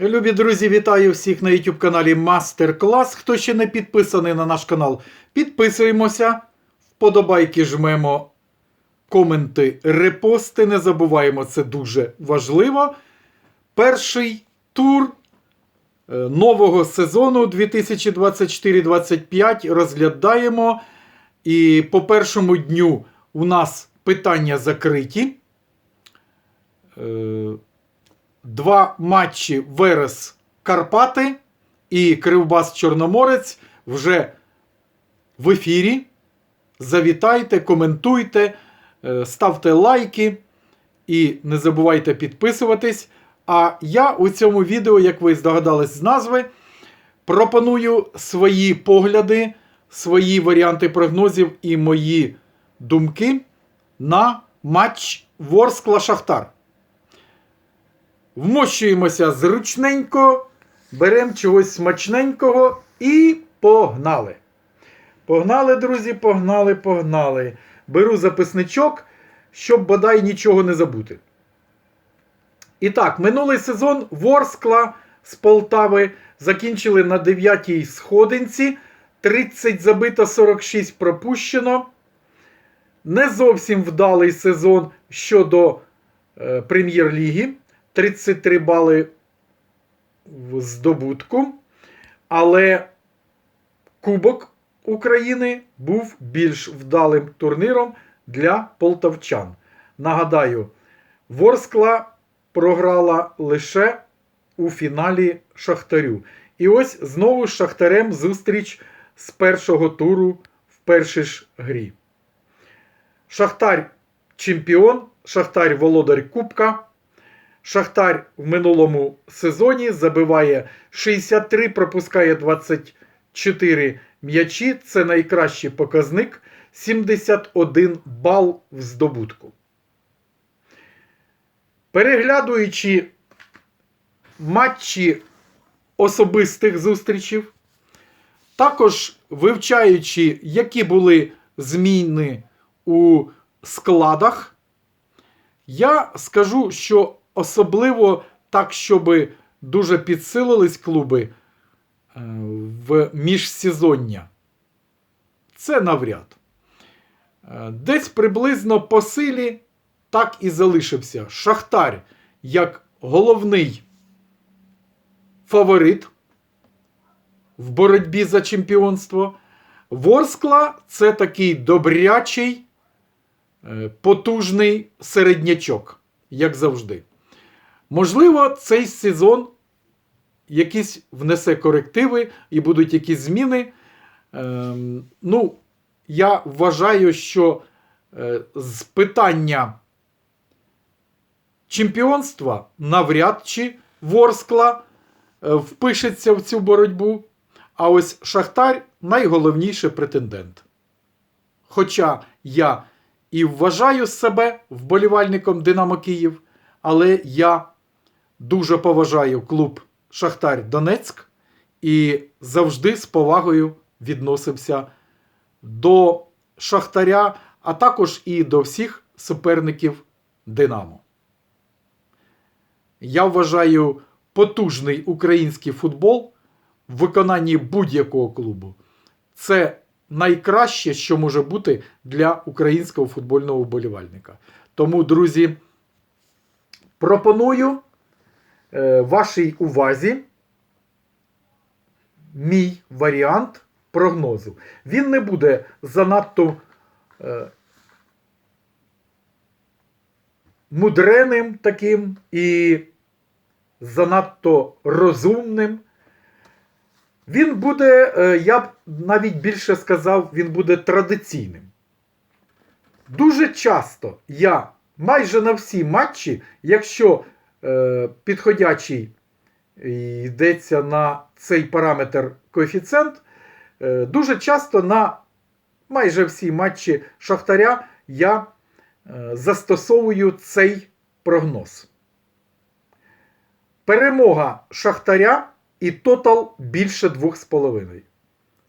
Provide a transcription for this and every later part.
Любі друзі, вітаю всіх на YouTube каналі Мастер Клас. Хто ще не підписаний на наш канал, підписуємося, вподобайки жмемо, коменти, репости. Не забуваємо, це дуже важливо. Перший тур е, нового сезону 2024-25 розглядаємо. І по першому дню у нас питання закриті. Два матчі Верес Карпати і Кривбас Чорноморець вже в ефірі. Завітайте, коментуйте, е, ставте лайки і не забувайте підписуватись. А я у цьому відео, як ви здогадались з назви, пропоную свої погляди, свої варіанти прогнозів і мої думки на матч Ворскла Шахтар. Вмощуємося зручненько, беремо чогось смачненького і погнали. Погнали, друзі, погнали, погнали. Беру записничок, щоб бодай нічого не забути. І так, минулий сезон Ворскла з Полтави закінчили на 9-й сходинці. 30 забито, 46 пропущено. Не зовсім вдалий сезон щодо е, прем'єр-ліги. 33 бали в здобутку. Але Кубок України був більш вдалим турніром для полтавчан. Нагадаю, Ворскла програла лише у фіналі Шахтарю. І ось знову з Шахтарем зустріч з першого туру в першій ж грі. Шахтар чемпіон, Шахтар володар Кубка. Шахтар в минулому сезоні забиває 63, пропускає 24 м'ячі. Це найкращий показник. 71 бал в здобутку. Переглядуючи матчі особистих зустрічів, також вивчаючи, які були зміни у складах, я скажу, що особливо так, щоб дуже підсилились клуби е, в міжсезоння. Це навряд. Е, Десь приблизно по силі так і залишився Шахтар як головний фаворит в боротьбі за чемпіонство. Ворскла це такий добрячий, е, потужний середнячок, як завжди. Можливо, цей сезон якісь внесе корективи і будуть якісь зміни. Ем, ну, я вважаю, що е, з питання чемпіонства навряд чи Ворскла е, впишеться в цю боротьбу. А ось Шахтар найголовніший претендент. Хоча я і вважаю себе вболівальником Динамо Київ, але я дуже поважаю клуб Шахтар Донецьк і завжди з повагою відносився до Шахтаря, а також і до всіх суперників Динамо. Я вважаю потужний український футбол в виконанні будь-якого клубу. Це найкраще, що може бути для українського футбольного вболівальника. Тому, друзі, пропоную вашій увазі мій варіант прогнозу. Він не буде занадто е, мудреним таким і занадто розумним. Він буде, е, я б навіть більше сказав, він буде традиційним. Дуже часто я майже на всі матчі, якщо е, підходячий йдеться на цей параметр коефіцієнт, е, дуже часто на майже всі матчі Шахтаря я е, застосовую цей прогноз. Перемога Шахтаря і тотал більше 2,5.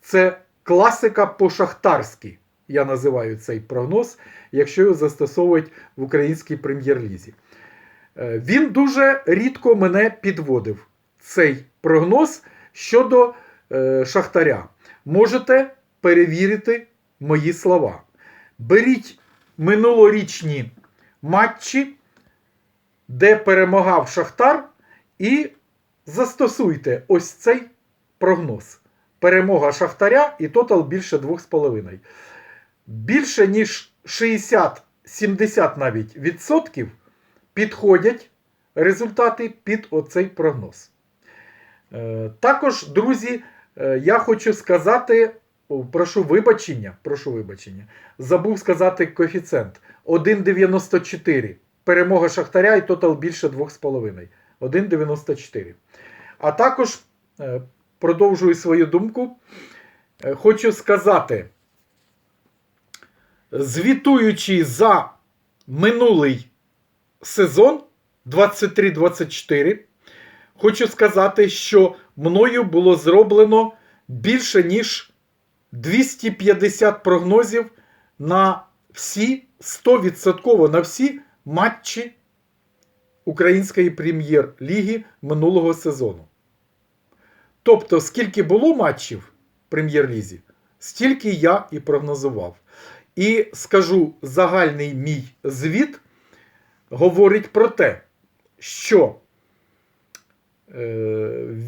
Це класика по-шахтарськи. Я називаю цей прогноз, якщо його застосовують в українській прем'єр-лізі. Е, Він дуже рідко мене підводив. цей прогноз щодо е, Шахтаря. Можете перевірити мої слова. Беріть минулорічні матчі, де перемагав Шахтар, і застосуйте ось цей прогноз. Перемога Шахтаря і тотал більше 2,5. Більше ніж 60-70 навіть відсотків підходять результати під оцей прогноз. Е, Також, друзі, е, я хочу сказати, прошу вибачення, прошу вибачення, забув сказати коефіцієнт 1,94. Перемога Шахтаря і тотал більше 2,5. 1,94. А також е, продовжую свою думку. Хочу сказати, звітуючи за минулий сезон 23-24, хочу сказати, що мною було зроблено більше ніж 250 прогнозів на всі 100% на всі матчі Української прем'єр-ліги минулого сезону. Тобто, скільки було матчів в прем'єр-лізі, стільки я і прогнозував. І скажу, загальний мій звіт говорить про те, що е,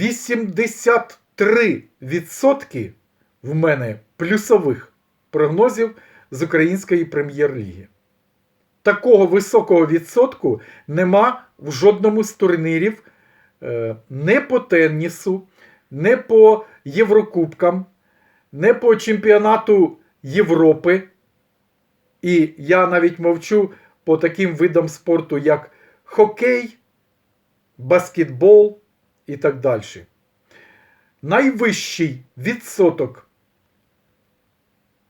83% в мене плюсових прогнозів з Української прем'єр-ліги. Такого високого відсотку нема в жодному з турнірів е, не по тенісу, не по Єврокубкам, не по чемпіонату Європи. І я навіть мовчу по таким видам спорту, як хокей, баскетбол і так далі. Найвищий відсоток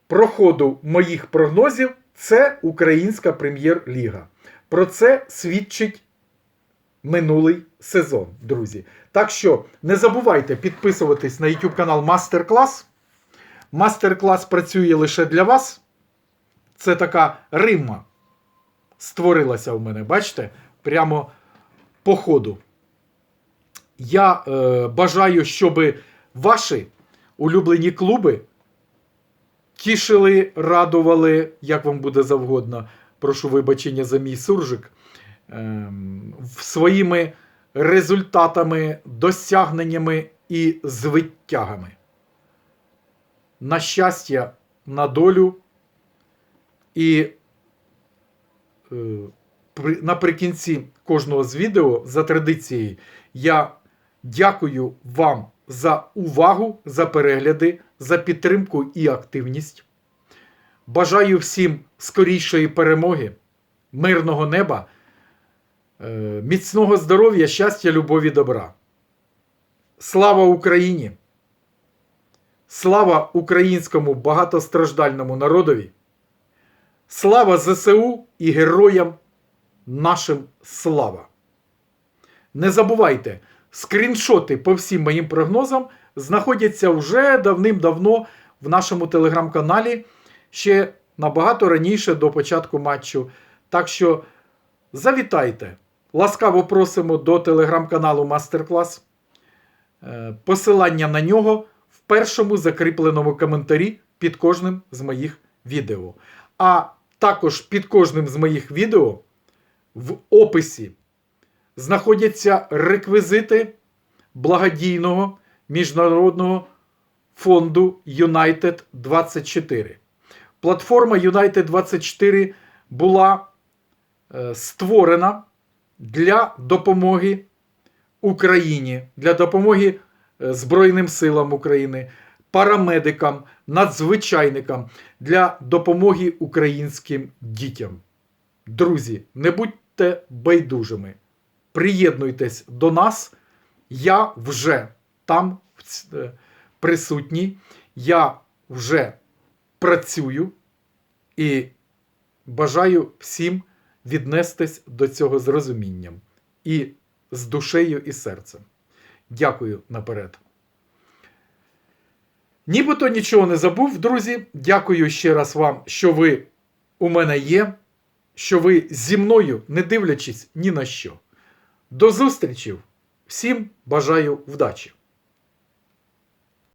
проходу моїх прогнозів це Українська прем'єр-ліга. Про це свідчить минулий сезон, друзі. Так що не забувайте підписуватись на YouTube канал Мастер-клас. Мастер-клас працює лише для вас. Це така римма створилася в мене, бачите? Прямо по ходу. Я е, бажаю, щоб ваші улюблені клуби тішили, радували, як вам буде завгодно. Прошу вибачення за мій суржик. ем, своїми результатами, досягненнями і звиттягами. На щастя, на долю і е, наприкінці кожного з відео за традицією я дякую вам за увагу, за перегляди, за підтримку і активність. Бажаю всім скорішої перемоги, мирного неба, е, міцного здоров'я, щастя, любові, добра. Слава Україні! Слава українському багатостраждальному народові! Слава ЗСУ і героям нашим слава! Не забувайте, скріншоти по всім моїм прогнозам знаходяться вже давним-давно в нашому телеграм-каналі ще набагато раніше до початку матчу. Так що завітайте! Ласкаво просимо до телеграм-каналу Мастер-клас. Е, Посилання на нього в першому закріпленому коментарі під кожним з моїх відео. А також під кожним з моїх відео в описі знаходяться реквізити благодійного міжнародного фонду United 24. Платформа United 24 була е, створена для допомоги Україні, для допомоги е, Збройним силам України, парамедикам, надзвичайникам, для допомоги українським дітям. Друзі, не будьте байдужими. Приєднуйтесь до нас. Я вже там е, присутній. Я вже працюю і бажаю всім віднестись до цього з розумінням і з душею і серцем. Дякую наперед. Нібито нічого не забув, друзі. Дякую ще раз вам, що ви у мене є, що ви зі мною, не дивлячись ні на що. До зустрічі! Всім бажаю вдачі!